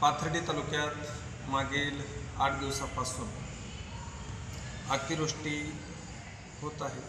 पाथर्डी तालुक्यात मागील आठ दिवसापासून अतिवृष्टी होत आहे.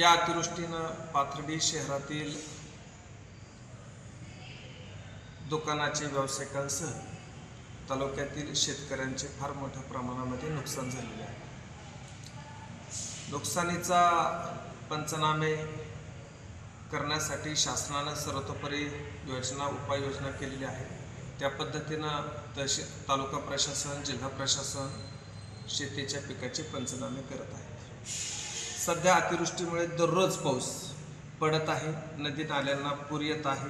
या अतिवृष्टीनं पाथर्डी शहरातील दुकानाचे व्यावसायिकांसह तालुक्यातील शेतकऱ्यांचे फार मोठ्या प्रमाणामध्ये नुकसान झालेले आहे. नुकसानीचा पंचनामे करण्यासाठी शासनानं सर्वतोपरी योजना उपाययोजना केलेली आहे. त्या पद्धतीनं तसे तालुका प्रशासन जिल्हा प्रशासन शेतीच्या पिकाचे पंचनामे करत आहे सध्या अतिवृष्टीमुळे दररोज पाऊस पडत आहे नदी नाल्यांना पूर येत आहे.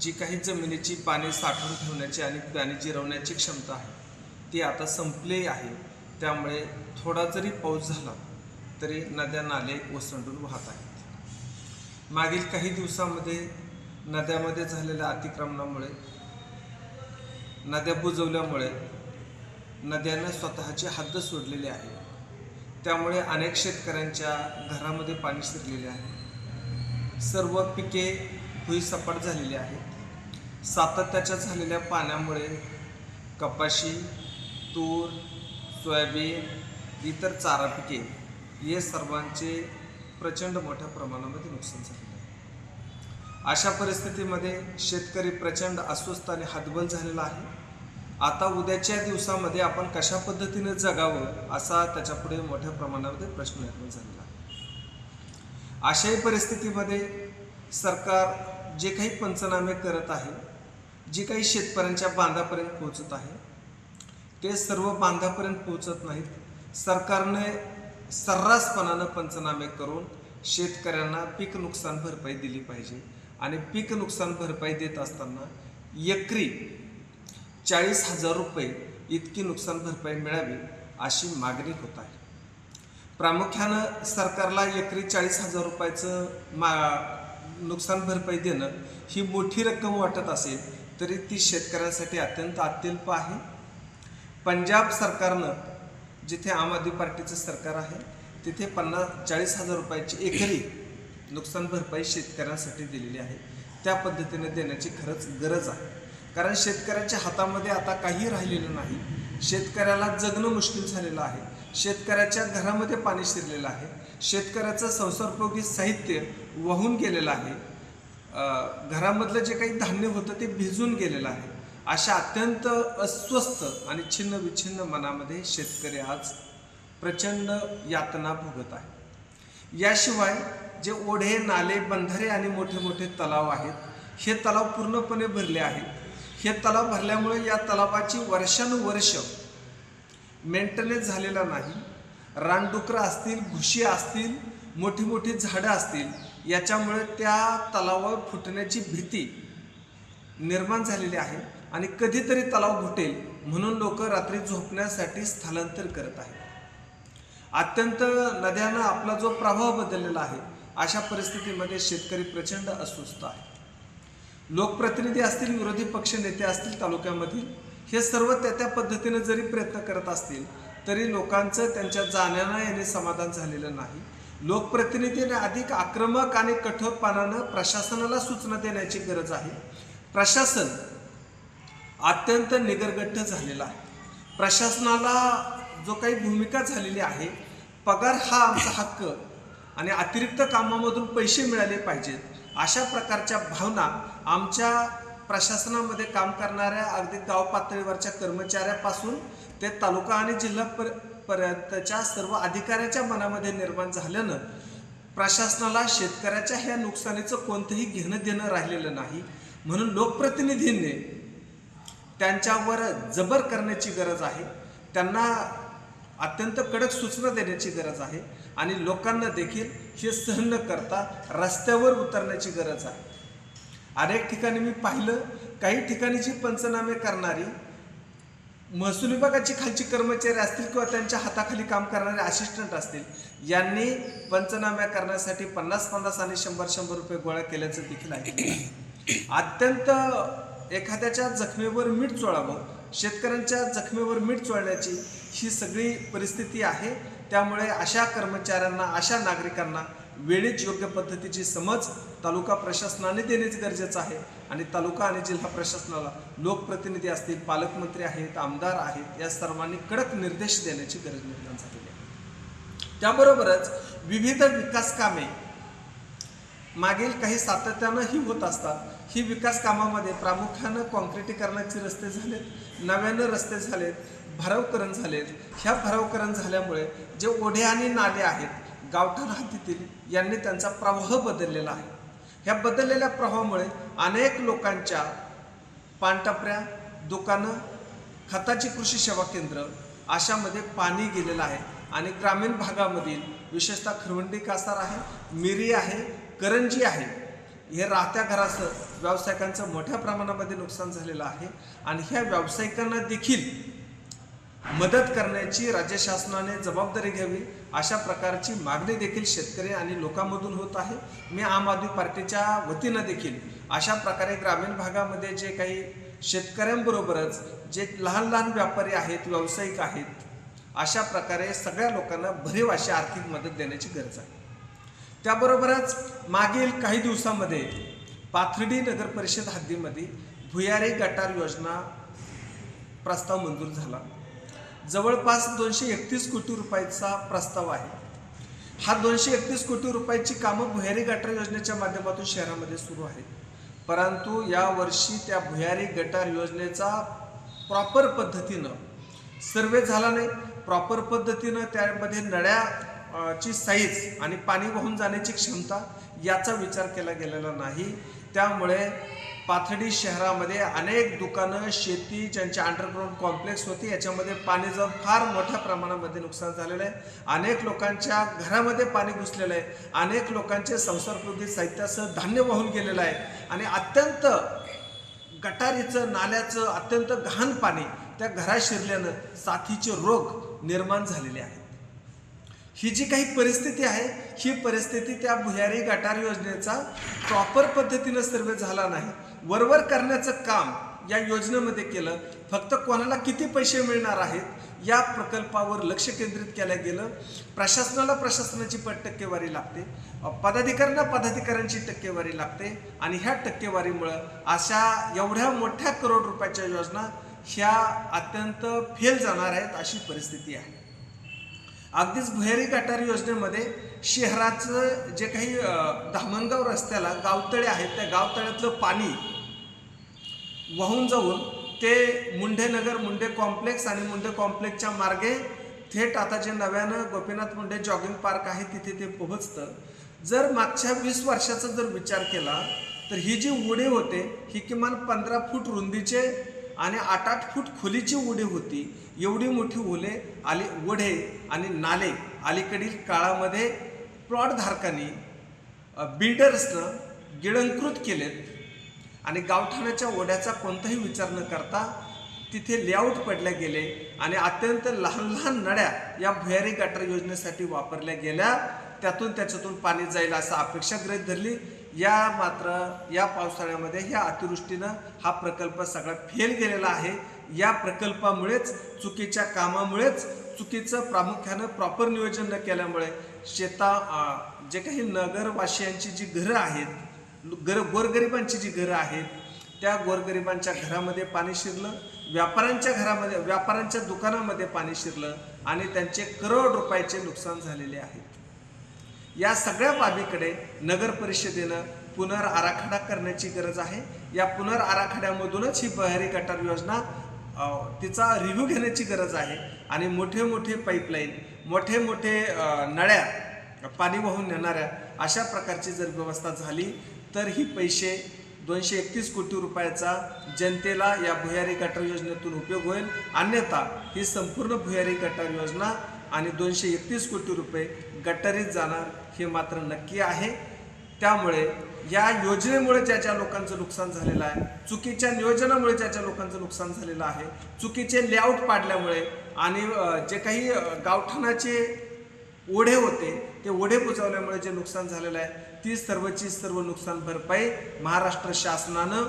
जी काही जमिनीची पाणी साठवून ठेवण्याची आणि पाणी जिरवण्याची क्षमता आहे ती आता संपली आहे. त्यामुळे थोडा जरी पाऊस झाला तरी नद्या नाले ओसंडून वाहत आहेत. मागील काही दिवसामध्ये नद्यामध्ये झालेल्या अतिक्रमणामुळे नद्या बुजवल्यामुळे नद्यानं स्वतःची हद्द सोडलेली आहे. त्यामुळे अनेक शेतकऱ्यांच्या घरामध्ये पाणी शिरलेले आहे. सर्व पिके भुईसपाट झालेली आहेत. सातत्याच्या झालेल्या पाण्यामुळे कपाशी तूर सोयाबीन इतर चारा पिके हे सर्वांचे प्रचंड मोठ्या प्रमाणामध्ये नुकसान झाले. अशा परिस्थितीमध्ये शेतकरी प्रचंड अस्वस्थ आणि हतबल झालेला आहे. आता उद्याच्या दिवसामध्ये आपण कशा पद्धतीने जगावं असा त्याच्यापुढे मोठ्या प्रमाणामध्ये प्रश्न निर्माण झालेला आहे. अशाही परिस्थितीमध्ये सरकार जे काही पंचनामे करत आहे जे काही शेतकऱ्यांच्या बांधापर्यंत पोहोचत आहे ते सर्व बांधापर्यंत पोहोचत नाहीत. सरकारने सर्रासपणानं पंचनामे करून शेतकऱ्यांना पीक नुकसान भरपाई दिली पाहिजे. आणि पीक नुकसान भरपाई देत असताना एकरी चाळीस हजार रुपये इतकी नुकसान भरपाई मिळावी अशी मागणी होत आहे. प्रामुख्यानं सरकारला एकरी चाळीस हजार रुपयाचं मा नुकसान भरपाई देणं ही मोठी रक्कम वाटत असेल तरी ती शेतकऱ्यांसाठी अत्यंत अत्यल्प आहे. पंजाब सरकारनं जिथे आम आदमी पार्टीचं सरकार आहे तिथे पन्नास चाळीस हजार रुपयाची एकरी नुकसान भरपाई शेतकऱ्यांसाठी दिलेली आहे. त्या पद्धतीने देण्याची खरंच गरज आहे. कारण शेतकऱ्याच्या हातामध्ये आता काही राहिलेलं नाही. शेतकऱ्याला जगणं मुश्किल झालेलं आहे. शेतकऱ्याच्या घरामध्ये पाणी शिरलेलं आहे. शेतकऱ्याचं संसारपयोगी साहित्य वाहून गेलेलं आहे. घरामधलं जे काही धान्य होतं ते भिजून गेलेलं आहे. अशा अत्यंत अस्वस्थ आणि छिन्न विच्छिन्न मनामध्ये शेतकरी आज प्रचंड यातना भोगत आहे. याशिवाय जे ओढे नाले बंधारे आणि मोठे मोठे तलाव आहेत हे तलाव पूर्णपणे भरले आहेत. हे तलाव भरल्यामुळे या तलावाची वर्षानुवर्ष मेंटेनन्स झालेला नाही. रानडुकरं असतील घुशी असतील मोठी मोठी झाडं असतील याच्यामुळे त्या तलावावर फुटण्याची भीती निर्माण झालेली आहे आणि कधीतरी तलाव घुटेल म्हणून लोक रात्री झोपण्यासाठी स्थलांतर करत आहेत. अत्यंत नद्यानं आपला जो प्रभाव बदललेला आहे अशा परिस्थितीमध्ये शेतकरी प्रचंड अस्वस्थ आहे. लोकप्रतिनिधी असतील विरोधी पक्ष नेते असतील तालुक्यामधील हे सर्व त्या त्या पद्धतीने जरी प्रयत्न करत असतील तरी लोकांचं त्यांच्या जाण्यानं याने समाधान झालेलं नाही. लोकप्रतिनिधीने अधिक आक्रमक आणि कठोरपणानं प्रशासनाला सूचना देण्याची गरज आहे. प्रशासन अत्यंत निगरगट्ट झालेला आहे. प्रशासनाला जो काही भूमिका झालेली आहे पगार हा आमचा हक्क आणि अतिरिक्त कामामधून पैसे मिळाले पाहिजेत. अशा प्रकारच्या भावना आमच्या प्रशासनामध्ये काम करणाऱ्या अगदी गाव पातळीवरच्या कर्मचाऱ्यापासून ते तालुका आणि जिल्हा पर पर्यंतच्या सर्व अधिकाऱ्याच्या मनामध्ये निर्माण झाल्यानं प्रशासनाला शेतकऱ्याच्या ह्या नुकसानीचं कोणतंही घेणं देणं राहिलेलं नाही. म्हणून लोकप्रतिनिधींनी त्यांच्यावर जबर करण्याची गरज आहे. त्यांना अत्यंत कडक सूचना देण्याची गरज आहे आणि लोकांना देखील हे सहन न करता रस्त्यावर उतरण्याची गरज आहे. अनेक ठिकाणी मी पाहिलं काही ठिकाणी जी पंचनामे करणारी महसूल विभागाची खालची कर्मचारी असतील किंवा त्यांच्या हाताखाली काम करणारे असिस्टंट असतील यांनी पंचनाम्या करण्यासाठी पन्नास पन्नास आणि शंभर शंभर रुपये गोळा केल्याचं देखील आहे. अत्यंत एखाद्याच्या जखमेवर मीठ चोळावं शेतकऱ्यांच्या जखमेवर मीठ चोळण्याची ही सगळी परिस्थिती आहे. त्यामुळे अशा कर्मचाऱ्यांना अशा नागरिकांना वेळीच योग्य पद्धतीची समज तालुका प्रशासनाने देणेच गरजेचं आहे. आणि तालुका आणि जिल्हा प्रशासनाला लोकप्रतिनिधी असतील पालकमंत्री आहेत आमदार आहेत या सर्वांनी कडक निर्देश देण्याची गरज निर्माण झालेली आहे. त्याबरोबरच विविध विकास कामे मागील काही सातत्यानं ही होत असतात. ही विकास कामामध्ये प्रामुख्यानं कॉन्क्रिटीकरणाचे रस्ते झालेत नव्यानं रस्ते झालेत भरावकरण झालेत. ह्या भरावकरण झाल्यामुळे जे ओढे आणि नाले आहेत गावठाण हद्दीतील यांनी त्यांचा प्रवाह बदललेला आहे. ह्या बदललेल्या प्रवाहामुळे अनेक लोकांच्या पानटपऱ्या दुकानं खताची कृषी सेवा केंद्र अशामध्ये पाणी गेलेलं आहे. आणि ग्रामीण भागामधील विशेषतः खरवंडी कासार आहे मिरी आहे करंजी आहे. हे राहत्या घरासह व्यावसायिकांचं मोठ्या प्रमाणामध्ये नुकसान झालेलं आहे. आणि ह्या व्यावसायिकांना देखील मदत करण्याची राज्य शासनाने जबाबदारी घ्यावी अशा प्रकारची मागणी देखील शेतकरी आणि लोकांमधून होत आहे. मी आम आदमी पार्टीच्या वतीनं देखील अशा प्रकारे ग्रामीण भागामध्ये जे काही शेतकऱ्यांबरोबरच जे लहान लहान व्यापारी आहेत व्यावसायिक आहेत अशा प्रकारे सगळ्या लोकांना भरीव अशी आर्थिक मदत देण्याची गरज आहे. त्याबरोबरच मागील काही दिवसामध्ये पाथर्डी नगर परिषद हद्दीमध्ये भुयारी गटार योजना प्रस्ताव मंजूर झाला. जवळपास दोनशे एकतीस कोटी रुपयाचा प्रस्ताव आहे. हा दोनशे एकतीस कोटी रुपयाची कामं भुयारी गटार योजनेच्या माध्यमातून शहरामध्ये सुरू आहेत. परंतु यावर्षी त्या भुयारी गटार योजनेचा प्रॉपर पद्धतीनं सर्वे झाला नाही. प्रॉपर पद्धतीनं त्यामध्ये नळ्या ची साईज आणि पाणी वाहून जाण्याची क्षमता याचा विचार केला गेलेला नाही. त्यामुळे पाथर्डी शहरामध्ये अनेक दुकानं शेती ज्यांचे अंडरग्राऊंड कॉम्प्लेक्स होती याच्यामध्ये पाणी जाऊन फार मोठ्या प्रमाणामध्ये नुकसान झालेलं आहे. अनेक लोकांच्या घरामध्ये पाणी घुसलेलं आहे. अनेक लोकांचे संसारपूर्वी साहित्यासह धान्य वाहून गेलेलं आहे. आणि अत्यंत गटारीचं नाल्याचं अत्यंत घाण पाणी त्या घरात शिरल्यानं साथीचे रोग निर्माण झालेले आहेत. ही जी काही परिस्थिती आहे ही परिस्थिती त्या भुयारी गटार योजनेचा प्रॉपर पद्धतीनं सर्वे झाला नाही. वरवर करण्याचं काम या योजनेमध्ये केलं. फक्त कोणाला किती पैसे मिळणार आहेत या प्रकल्पावर लक्ष केंद्रित केलं गेलं. प्रशासनाला प्रशासनाची पट टक्केवारी लागते. पदाधिकाऱ्यांना पदाधिकाऱ्यांची टक्केवारी लागते. आणि ह्या टक्केवारीमुळं अशा एवढ्या मोठ्या करोड रुपयाच्या योजना ह्या अत्यंत फेल जाणार आहेत अशी परिस्थिती आहे. अगदीच भुयारी गटार योजनेमध्ये शहराचं जे काही धामणगाव रस्त्याला गावतळे आहेत त्या गावतळ्यातलं पाणी वाहून जाऊन ते मुंढेनगर मुंडे कॉम्प्लेक्स आणि मुंडे कॉम्प्लेक्सच्या मार्गे थेट आता जे नव्यानं गोपीनाथ मुंडे जॉगिंग पार्क आहे तिथे ते पोहोचतं. जर मागच्या वीस वर्षाचा जर विचार केला तर ही जी उडी होते ही किमान पंधरा फूट रुंदीचे आणि आठ आठ फूट खोलीची उडी होती. एवढी मोठी ओले आली ओढे आणि नाले अलीकडील काळामध्ये प्लॉटधारकांनी बिल्डर्सनं गिळंकृत केलेत. आणि गावठाणाच्या ओढ्याचा कोणताही विचार न करता तिथे लेआउट पडले गेले आणि अत्यंत लहान लहान नड्या या भुयारी गटार योजनेसाठी वापरल्या गेल्या. त्यातून त्याच्यातून पाणी जाईल असं अपेक्षा गृहित धरली. या मात्र या पावसाळ्यामध्ये ह्या अतिवृष्टीनं हा प्रकल्प सगळा फेल गेलेला आहे. या प्रकल्पामुळेच चुकीच्या कामामुळेच चुकीचं प्रामुख्यानं प्रॉपर नियोजन न केल्यामुळे शेता जे काही नगरवासियांची जी घरं आहेत गर गोरगरिबांची जी घरं आहेत त्या गोरगरिबांच्या घरामध्ये पाणी शिरलं व्यापाऱ्यांच्या घरामध्ये व्यापाऱ्यांच्या दुकानामध्ये पाणी शिरलं आणि त्यांचे करोड रुपयाचे नुकसान झालेले आहेत. या सगळ्या बाबीकडे नगर परिषदेनं पुनर आराखडा करण्याची गरज आहे. या पुनर आराखड्यामधूनच ही बहारी गटार योजना तिचा रिव्ह्यू घेण्याची गरज आहे. आणि मोठे मोठे पाईपलाईन मोठे मोठे नळ्या पाणी वाहून नेणाऱ्या अशा प्रकारची जर व्यवस्था झाली तर ही पैसे दोनशे एकतीस कोटी रुपयाचा जनतेला या भुयारी गटार योजनेतून उपयोग होईल. अन्यथा ही संपूर्ण भुयारी गटार योजना आणि दोनशे एकतीस कोटी रुपये गटारीत जाणार हे मात्र नक्की आहे. त्यामुळे या योजनेमुळे ज्या ज्या लोकांचं नुकसान झालेलं आहे चुकीच्या नियोजनामुळे ज्या ज्या लोकांचं नुकसान झालेलं आहे चुकीचे लेआउट पाडल्यामुळे आणि जे काही गावठाणाचे ओढे होते ते ओढे बुजवल्यामुळे जे नुकसान झालेलं आहे ती सर्वची सर्व नुकसान भरपाई महाराष्ट्र शासनानं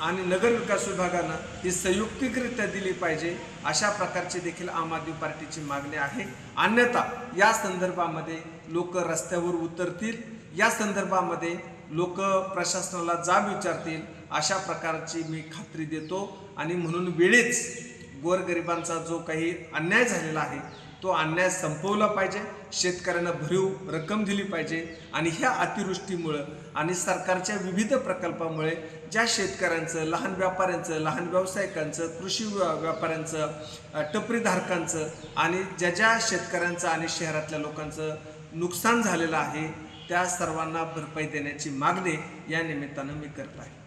आणि नगर विकास विभागानं ही संयुक्तिकरित्या दिली पाहिजे. अशा प्रकारची देखील आम आदमी पार्टीची मागणी आहे. अन्यथा या संदर्भामध्ये लोक रस्त्यावर उतरतील या संदर्भामध्ये लोक प्रशासनाला जाब विचारतील अशा प्रकारची मी खात्री देतो. आणि म्हणून वेळीच गोरगरिबांचा जो काही अन्याय झालेला आहे तो अन्याय संपवला पाहिजे शेतकऱ्यांना भरीव रक्कम दिली पाहिजे आणि ह्या अतिवृष्टीमुळं आणि सरकारच्या विविध प्रकल्पामुळे ज्या शेतकऱ्यांचं लहान व्यापाऱ्यांचं लहान व्यावसायिकांचं कृषी व्या- व्यापाऱ्यांचं टपरीधारकांचं आणि ज्या ज्या शेतकऱ्यांचं आणि शहरातल्या लोकांचं नुकसान झालेलं आहे त्या सर्वांना भरपाई देण्याची मागणी या निमित्तानं मी करत आहे.